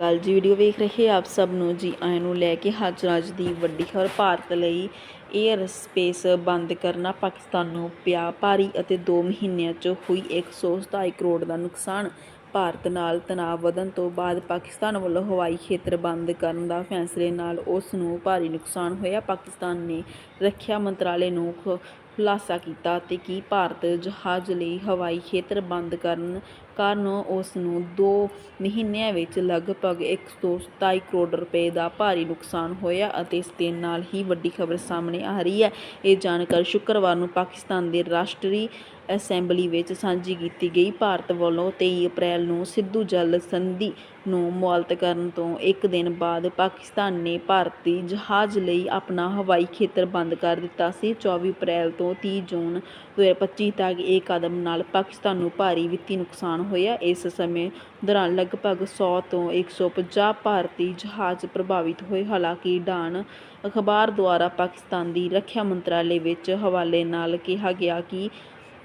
ਕੱਲ ਜੀ ਵੀਡੀਓ ਵੇਖ ਰਹੇ ਆਪ ਸਭ ਨੂੰ ਜੀ ਆਇਆਂ ਨੂੰ ਲੈ ਕੇ ਹਾਜ਼ਰ ਅੱਜ ਦੀ ਵੱਡੀ ਖਬਰ। ਭਾਰਤ ਲਈ 에ਅਰ ਸਪੇਸ ਬੰਦ ਕਰਨਾ ਪਾਕਿਸਤਾਨ ਨੂੰ ਪਿਆ ਭਾਰੀ ਅਤੇ 2 ਮਹੀਨਿਆਂ 'ਚ ਹੋਈ 127 ਕਰੋੜ ਦਾ ਨੁਕਸਾਨ। ਭਾਰਤ ਨਾਲ ਤਣਾਅ ਵਧਣ ਤੋਂ ਬਾਅਦ ਪਾਕਿਸਤਾਨ ਵੱਲੋਂ ਹਵਾਈ ਖੇਤਰ ਬੰਦ ਕਰਨ ਦਾ ਫੈਸਲੇ ਨਾਲ ਉਸ ਨੂੰ ਭਾਰੀ ਨੁਕਸਾਨ ਹੋਇਆ। ਪਾਕਿਸਤਾਨ ਨੇ ਰੱਖਿਆ ਮੰਤਰਾਲੇ ਨੂੰ ਖੁਲਾਸਾ ਕੀਤਾ ਅਤੇ ਕਿ ਭਾਰਤ ਜਹਾਜ਼ ਲਈ ਹਵਾਈ ਖੇਤਰ ਬੰਦ ਕਰਨ ਕਾਰਨ ਉਸ ਨੂੰ ਦੋ ਮਹੀਨਿਆਂ ਵਿੱਚ ਲਗਭਗ 127 ਕਰੋੜ ਰੁਪਏ ਦਾ ਭਾਰੀ ਨੁਕਸਾਨ ਹੋਇਆ ਅਤੇ ਇਸ ਦੇ ਨਾਲ ਹੀ ਵੱਡੀ ਖਬਰ ਸਾਹਮਣੇ ਆ ਰਹੀ ਹੈ। ਇਹ ਜਾਣਕਾਰੀ ਸ਼ੁੱਕਰਵਾਰ ਨੂੰ ਪਾਕਿਸਤਾਨ ਦੇ ਰਾਸ਼ਟਰੀ ਅਸੈਂਬਲੀ ਵਿੱਚ ਸਾਂਝੀ ਕੀਤੀ ਗਈ। ਭਾਰਤ ਵੱਲੋਂ 23 ਅਪ੍ਰੈਲ ਨੂੰ ਸਿੱਧੂ ਜਲ ਸੰਧੀ ਨੂੰ ਮੁਅੱਤਲ ਕਰਨ ਤੋਂ ਇੱਕ ਦਿਨ ਬਾਅਦ ਪਾਕਿਸਤਾਨ ਨੇ ਭਾਰਤੀ ਜਹਾਜ਼ ਲਈ ਆਪਣਾ ਹਵਾਈ ਖੇਤਰ ਬੰਦ ਕਰ ਦਿੱਤਾ ਸੀ। 24 ਅਪ੍ਰੈਲ ਤੋਂ 30 ਜੂਨ 2025 ਤੱਕ ਇਹ ਕਦਮ ਨਾਲ ਪਾਕਿਸਤਾਨ ਨੂੰ ਭਾਰੀ ਵਿੱਤੀ ਨੁਕਸਾਨ ਹੋਇਆ। ਇਸ ਸਮੇਂ ਦੌਰਾਨ ਲਗਭਗ 100 ਤੋਂ 150 ਭਾਰਤੀ ਜਹਾਜ਼ ਪ੍ਰਭਾਵਿਤ ਹੋਏ। ਹਾਲਾਂਕਿ ਡਾਨ ਅਖਬਾਰ ਦੁਆਰਾ ਪਾਕਿਸਤਾਨ ਦੀ ਰੱਖਿਆ ਮੰਤਰਾਲੇ ਵਿੱਚ ਹਵਾਲੇ ਨਾਲ ਕਿਹਾ ਗਿਆ ਕਿ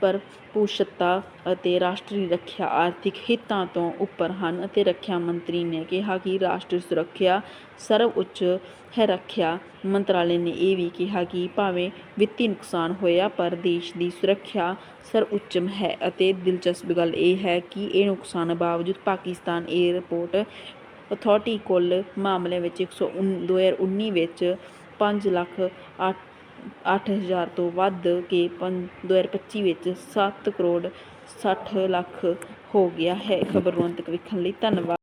ਭਰਪੂਰਤਾ ਅਤੇ ਰਾਸ਼ਟਰੀ ਰੱਖਿਆ ਆਰਥਿਕ ਹਿੱਤਾਂ ਤੋਂ ਉੱਪਰ ਹਨ ਅਤੇ ਰੱਖਿਆ ਮੰਤਰੀ ਨੇ ਕਿਹਾ ਕਿ ਰਾਸ਼ਟਰੀ ਸੁਰੱਖਿਆ ਸਰਵਉੱਚ ਹੈ। ਰੱਖਿਆ ਮੰਤਰਾਲੇ ਨੇ ਇਹ ਵੀ ਕਿਹਾ ਕਿ ਭਾਵੇਂ ਵਿੱਤੀ ਨੁਕਸਾਨ ਹੋਇਆ, ਪਰ ਦੇਸ਼ ਦੀ ਸੁਰੱਖਿਆ ਸਰਵਉੱਚਮ ਹੈ ਅਤੇ ਦਿਲਚਸਪ ਗੱਲ ਇਹ ਹੈ ਕਿ ਇਹ ਨੁਕਸਾਨ ਬਾਵਜੂਦ ਪਾਕਿਸਤਾਨ ਏਅਰਪੋਰਟ ਅਥਾਰਟੀ ਕੋਲ ਮਾਮਲਿਆਂ ਵਿੱਚ 119 2019 ਵਿੱਚ 5 ਲੱਖ ਅੱਠ ਹਜ਼ਾਰ ਤੋਂ ਵੱਧ ਕੇ ਪੰ 2025 ਵਿੱਚ ਸੱਤ ਕਰੋੜ ਸੱਠ ਲੱਖ ਹੋ ਗਿਆ ਹੈ। ਖਬਰ ਨੂੰ ਅੰਤ ਤੱਕ ਵੇਖਣ ਲਈ ਧੰਨਵਾਦ।